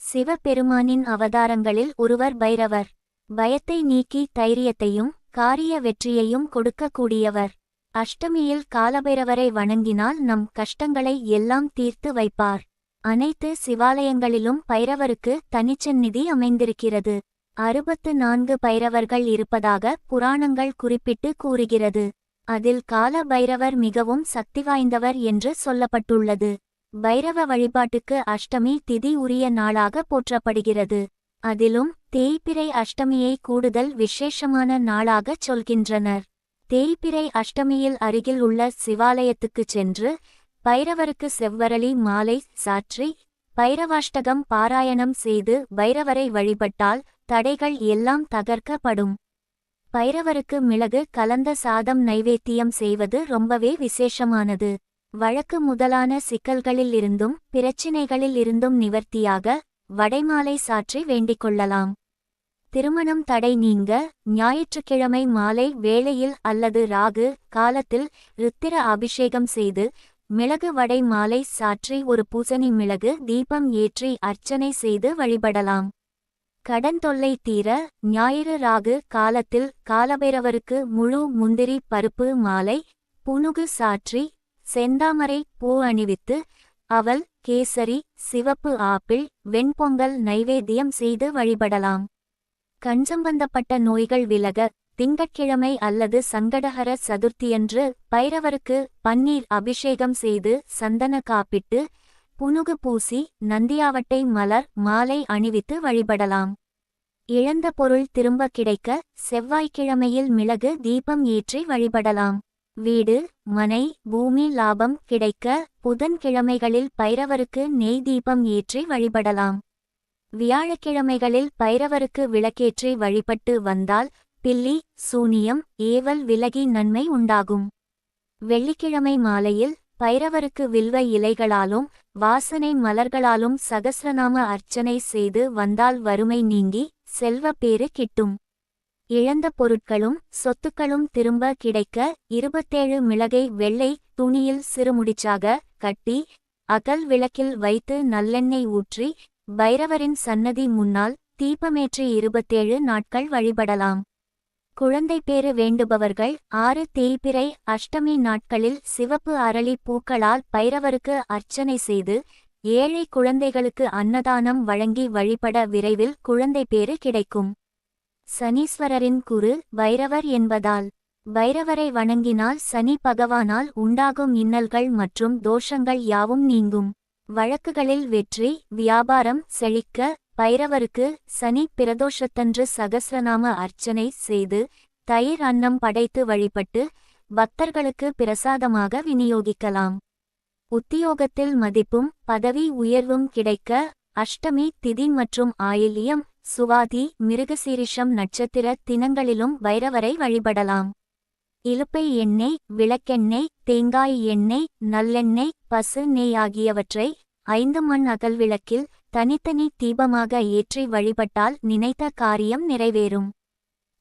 சிவபெருமானின் அவதாரங்களில் ஒருவர் பைரவர். பயத்தை நீக்கி தைரியத்தையும் காரிய வெற்றியையும் கொடுக்கக்கூடியவர். அஷ்டமியில் காலபைரவரை வணங்கினால் நம் கஷ்டங்களை எல்லாம் தீர்த்து வைப்பார். அனைத்து சிவாலயங்களிலும் பைரவருக்கு தனிச்சந்நிதி அமைந்திருக்கிறது. அறுபத்து நான்கு பைரவர்கள் இருப்பதாக புராணங்கள் குறிப்பிட்டு கூறுகிறது. அதில் கால பைரவர் மிகவும் சக்தி வாய்ந்தவர் என்று சொல்லப்பட்டுள்ளது. பைரவ வழிபாட்டுக்கு அஷ்டமி திதி உரிய நாளாக போற்றப்படுகிறது. அதிலும் தேய்பிறை அஷ்டமியை கூடுதல் விசேஷமான நாளாகச் சொல்கின்றனர். தேய்பிறை அஷ்டமியில் அருகில் உள்ள சிவாலயத்துக்குச் சென்று பைரவருக்கு செவ்வரளி மாலை சாற்றி பைரவாஷ்டகம் பாராயணம் செய்து பைரவரை வழிபட்டால் தடைகள் எல்லாம் தகர்க்கப்படும். பைரவருக்கு மிளகு கலந்த சாதம் நைவேத்தியம் செய்வது ரொம்பவே விசேஷமானது. வழக்கு முதலான சிக்கல்களில் இருந்தும் பிரச்சினைகளில் இருந்தும் நிவர்த்தியாக வடைமாலை சாற்றி வேண்டிக் கொள்ளலாம் திருமணம் தடை நீங்க ஞாயிற்றுக்கிழமை மாலை வேளையில் அல்லது ராகு காலத்தில் ருத்திர அபிஷேகம் செய்து மிளகு வடை மாலை சாற்றி ஒரு பூசணி மிளகு தீபம் ஏற்றி அர்ச்சனை செய்து வழிபடலாம். கடன் தொல்லை தீர ஞாயிறு ராகு காலத்தில் காலபைரவருக்கு முழு முந்திரி பருப்பு மாலை புனுகு சாற்றி செந்தாமரை பூ அணிவித்து அவல் கேசரி சிவப்பு ஆப்பிள் வெண்பொங்கல் நைவேத்தியம் செய்து வழிபடலாம். கண் சம்பந்தப்பட்ட நோய்கள் விலக திங்கட்கிழமை அல்லது சங்கடஹர சதுர்த்தியன்று பைரவருக்கு பன்னீர் அபிஷேகம் செய்து சந்தன காப்பிட்டு புனுகு பூசி நந்தியாவட்டை மலர் மாலை அணிவித்து வழிபடலாம். இழந்த பொருள் திரும்ப கிடைக்க செவ்வாய்க்கிழமையில் மிளகு தீபம் ஏற்றி வழிபடலாம். வீடு மனை பூமி லாபம் கிடைக்க புதன்கிழமைகளில் பைரவருக்கு நெய் தீபம் ஏற்றி வழிபடலாம். வியாழக்கிழமைகளில் பைரவருக்கு விளக்கேற்றி வழிபட்டு வந்தால் பில்லி சூனியம் ஏவல் விலகி நன்மை உண்டாகும். வெள்ளிக்கிழமை மாலையில் பைரவருக்கு வில்வ இலைகளாலும் வாசனை மலர்களாலும் சகசிரநாம அர்ச்சனை செய்து வந்தால் வறுமை நீங்கி செல்வ பேறு கிட்டும். இழந்த பொருட்களும் சொத்துக்களும் திரும்ப கிடைக்க இருபத்தேழு மிளகை வெள்ளை துணியில் சிறுமுடிச்சாக கட்டி அகல் விளக்கில் வைத்து நல்லெண்ணெய் ஊற்றி பைரவரின் சன்னதி முன்னால் தீபமேற்றி இருபத்தேழு நாட்கள் வழிபடலாம். குழந்தை பேறு வேண்டுபவர்கள் ஆறு தேய்பிறை அஷ்டமி நாட்களில் சிவப்பு அரளி பூக்களால் பைரவருக்கு அர்ச்சனை செய்து ஏழை குழந்தைகளுக்கு அன்னதானம் வழங்கி வழிபட விரைவில் குழந்தை பேறு கிடைக்கும். சனீஸ்வரரின் குரு பைரவர் என்பதால் பைரவரை வணங்கினால் சனி பகவானால் உண்டாகும் இன்னல்கள் மற்றும் தோஷங்கள் யாவும் நீங்கும். வழக்குகளில் வெற்றி வியாபாரம் செழிக்க பைரவருக்கு சனி பிரதோஷத்தன்று சகசிரநாம அர்ச்சனை செய்து தயிர் அன்னம் படைத்து வழிபட்டு பக்தர்களுக்கு பிரசாதமாக விநியோகிக்கலாம். உத்தியோகத்தில் மதிப்பும் பதவி உயர்வும் கிடைக்க அஷ்டமி திதி மற்றும் ஆயில்யம் சுவாதி மிருகசீரிஷம் நட்சத்திர தினங்களிலும் வைரவரை வழிபடலாம். இலுப்பை எண்ணெய் விளக்கெண்ணெய் தேங்காய் எண்ணெய் நல்லெண்ணெய் பசு நெய் ஆகியவற்றை ஐந்து மண் அகல் விளக்கில் தனித்தனி தீபமாக ஏற்றி வழிபட்டால் நினைத்த காரியம் நிறைவேறும்.